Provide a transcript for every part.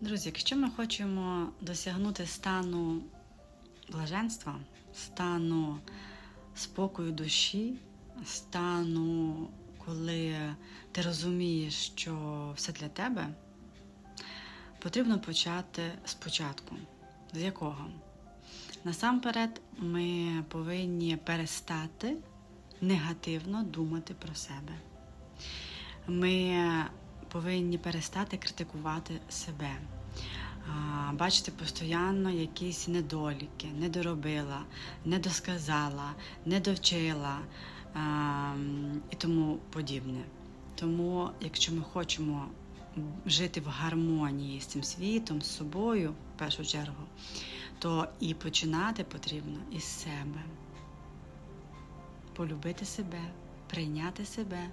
Друзі, якщо ми хочемо досягнути стану блаженства, стану спокою душі, стану, коли ти розумієш, що все для тебе, потрібно почати спочатку. З якого? Насамперед, ми повинні перестати негативно думати про себе. Ми повинні перестати критикувати себе, бачити постійно якісь недоліки, недоробила, недосказала, недовчила а, і тому подібне. Тому, якщо ми хочемо жити в гармонії з цим світом, з собою, в першу чергу, то і починати потрібно із себе. Полюбити себе, прийняти себе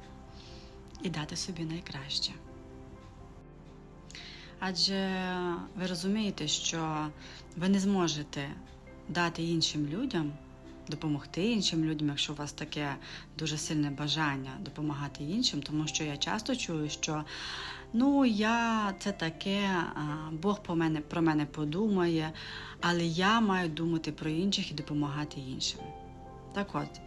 і дати собі найкраще. Адже ви розумієте, що ви не зможете дати іншим людям, допомогти іншим людям, якщо у вас таке дуже сильне бажання допомагати іншим, тому що я часто чую, що ну я це таке, Бог по мене, про мене подумає, але я маю думати про інших і допомагати іншим. Так от,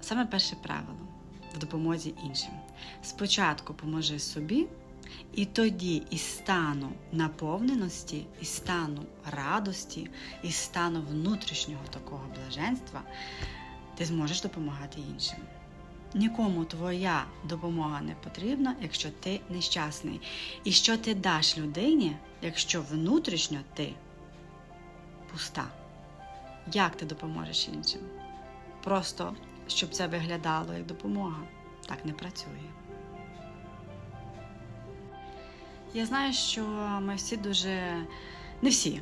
саме перше правило в допомозі іншим. Спочатку поможи собі, і тоді із стану наповненості, із стану радості, із стану внутрішнього такого блаженства ти зможеш допомагати іншим. Нікому твоя допомога не потрібна, якщо ти нещасний. І що ти даш людині, якщо внутрішньо ти пуста? Як ти допоможеш іншим? Просто щоб це виглядало як допомога. Так не працює. Я знаю, що ми всі дуже. Не всі.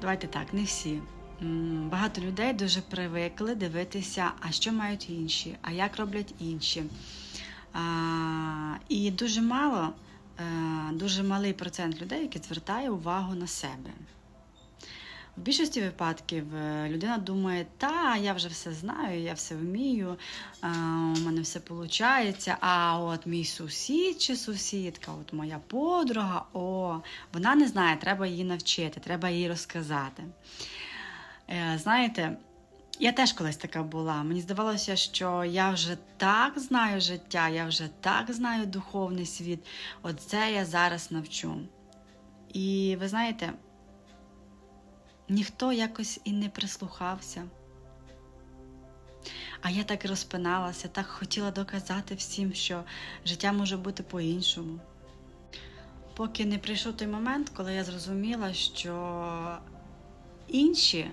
Давайте так, не всі. Багато людей дуже привикли дивитися, а що мають інші, а як роблять інші. А, і дуже мало, е, дуже малий процент людей, які звертає увагу на себе. В більшості випадків е, людина думає, та я вже все знаю, я все вмію, у мене все виходить. А от мій сусід чи сусідка, от моя подруга, о, вона не знає, треба її навчити, треба їй розказати. Е, Знаєте, я теж колись така була. Мені здавалося, що я вже так знаю життя, я вже так знаю духовний світ. От це я зараз навчу. І ви знаєте, ніхто якось і не прислухався. А я так розпиналася, так хотіла доказати всім, що життя може бути по-іншому. Поки не прийшов той момент, коли я зрозуміла, що інші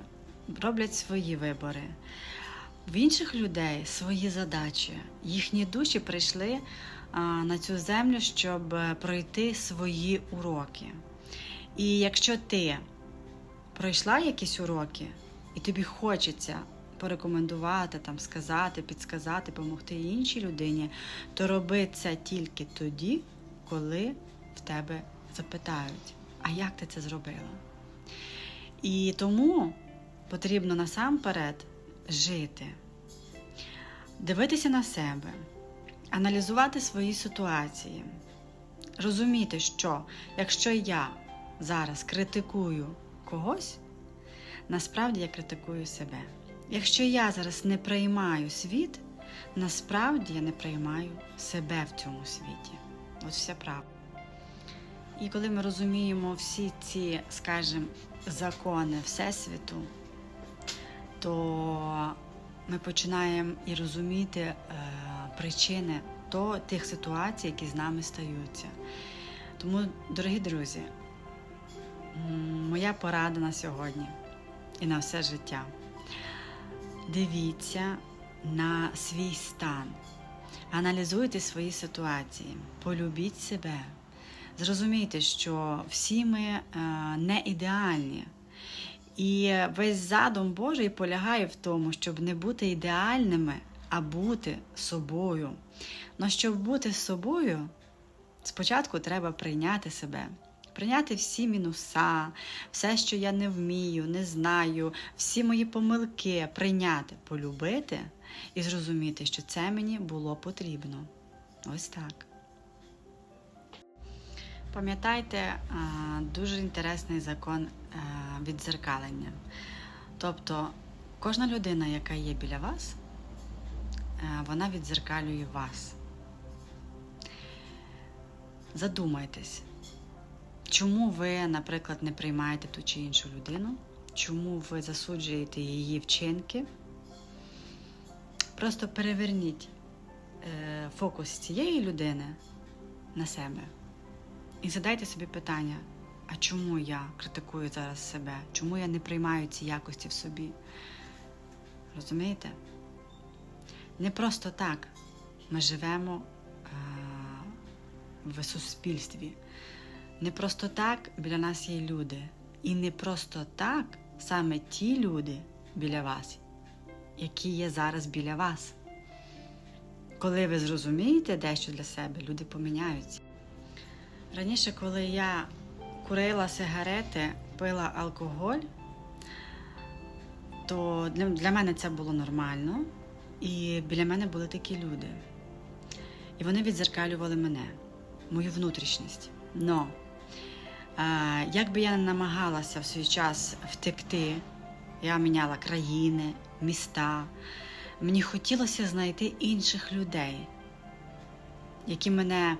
роблять свої вибори. В інших людей свої задачі. Їхні душі прийшли на цю землю, щоб пройти свої уроки. І якщо ти пройшла якісь уроки, і тобі хочеться порекомендувати, там, сказати, підсказати, допомогти іншій людині, то роби це тільки тоді, коли в тебе запитають, а як ти це зробила? І тому потрібно насамперед жити, дивитися на себе, аналізувати свої ситуації, розуміти, що якщо я зараз критикую когось, насправді я критикую себе. Якщо я зараз не приймаю світ, насправді я не приймаю себе в цьому світі. От вся правда. І коли ми розуміємо всі ці, скажімо, закони Всесвіту, то ми починаємо і розуміти е, причини то, тих ситуацій, які з нами стаються. Тому, дорогі друзі, моя порада на сьогодні і на все життя. Дивіться на свій стан, аналізуйте свої ситуації, полюбіть себе. Зрозумійте, що всі ми е, не ідеальні. І весь задум Божий полягає в тому, щоб не бути ідеальними, а бути собою. Но щоб бути собою, спочатку треба прийняти себе, прийняти всі мінуса, все, що я не вмію, не знаю, всі мої помилки прийняти, полюбити і зрозуміти, що це мені було потрібно. Ось так. пам'ятайте дуже інтересний закон а, віддзеркалення. Тобто, кожна людина, яка є біля вас, вона віддзеркалює вас. Задумайтесь, чому ви, наприклад, не приймаєте ту чи іншу людину, чому ви засуджуєте її вчинки. Просто переверніть е, фокус цієї людини на себе і задайте собі питання: а чому я критикую зараз себе? Чому я не приймаю ці якості в собі? Розумієте? Не просто так ми живемо е, в суспільстві. Не просто так біля нас є люди. І не просто так саме ті люди біля вас, які є зараз біля вас. Коли ви зрозумієте дещо для себе, люди поміняються. Раніше, коли я курила сигарети, пила алкоголь, то для, мене це було нормально. І біля мене були такі люди. І вони відзеркалювали мене, мою внутрішність. Но як би я не намагалася в свій час втекти, я міняла країни, міста. Мені хотілося знайти інших людей, які мене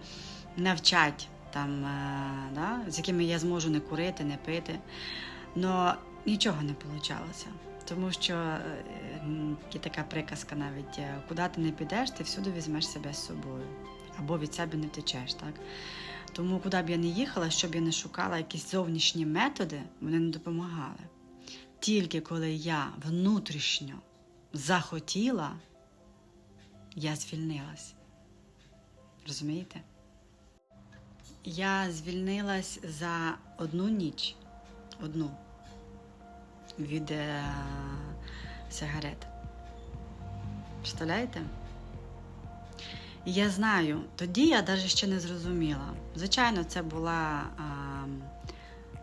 навчать, там, е, да, з якими я зможу не курити, не пити. Но нічого не вийшло. Тому що е, є така приказка навіть, е, куди ти не підеш, ти всюди візьмеш себе з собою. Або від себе не втечеш. Так? Тому куди б я не їхала, щоб я не шукала якісь зовнішні методи, вони не допомагали. Тільки коли я внутрішньо захотіла, я звільнилась. Розумієте? Я звільнилась за одну ніч, одну від е, сигарет. Представляєте? Я знаю, тоді я навіть ще не зрозуміла. Звичайно, це була а,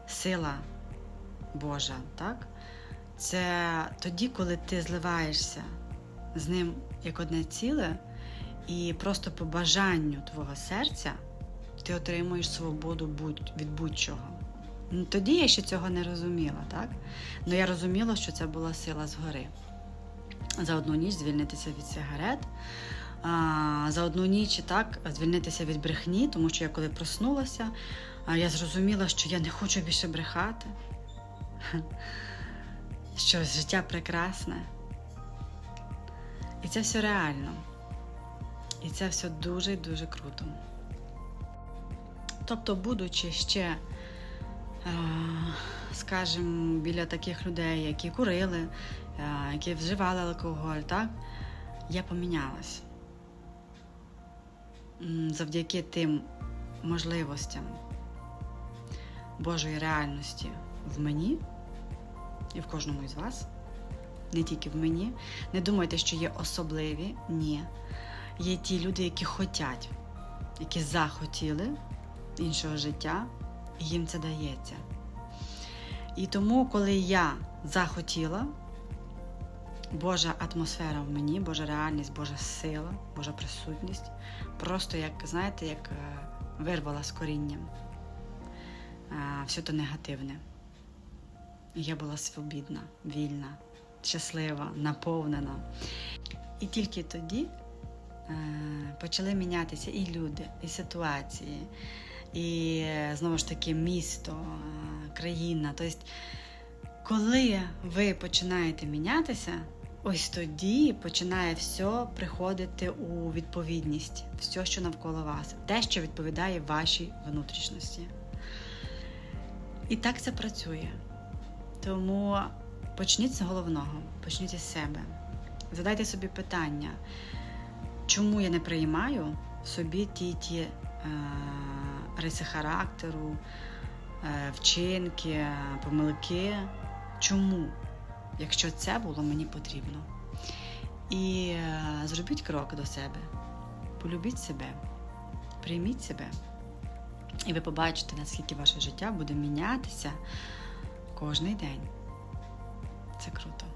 сила Божа, так? Це тоді, коли ти зливаєшся з ним як одне ціле, і просто по бажанню твого серця ти отримуєш свободу від будь-чого. Ну, Тоді я ще цього не розуміла, так? Але я розуміла, що це була сила згори. За одну ніч звільнитися від сигарет, за одну ніч так, звільнитися від брехні, тому що я коли проснулася, я зрозуміла, що я не хочу більше брехати, що життя прекрасне. І це все реально. І це все дуже-дуже круто. Тобто, будучи ще, е, скажімо, біля таких людей, які курили, е, які вживали алкоголь, так, я помінялась. Завдяки тим можливостям Божої реальності в мені і в кожному із вас, не тільки в мені. Не думайте, що є особливі, ні. Є ті люди, які хотять, які захотіли іншого життя, і їм це дається. І тому, коли я захотіла, Божа атмосфера в мені, Божа реальність, Божа сила, Божа присутність, просто як, знаєте, як е, вирвала з корінням е, все то негативне. Я була свобідна, вільна, щаслива, наповнена. І тільки тоді е, почали мінятися і люди, і ситуації, і знову ж таки місто, країна. Тобто, коли ви починаєте мінятися, ось тоді починає все приходити у відповідність, все, що навколо вас, те, що відповідає вашій внутрішності. І так це працює. Тому почніть з головного, почніть із себе. Задайте собі питання, чому я не приймаю в собі ті ті е, риси характеру, е, вчинки, помилки. Чому? Якщо це було мені потрібно. І е, зробіть крок до себе, полюбіть себе, прийміть себе, і ви побачите, наскільки ваше життя буде мінятися кожний день. Це круто.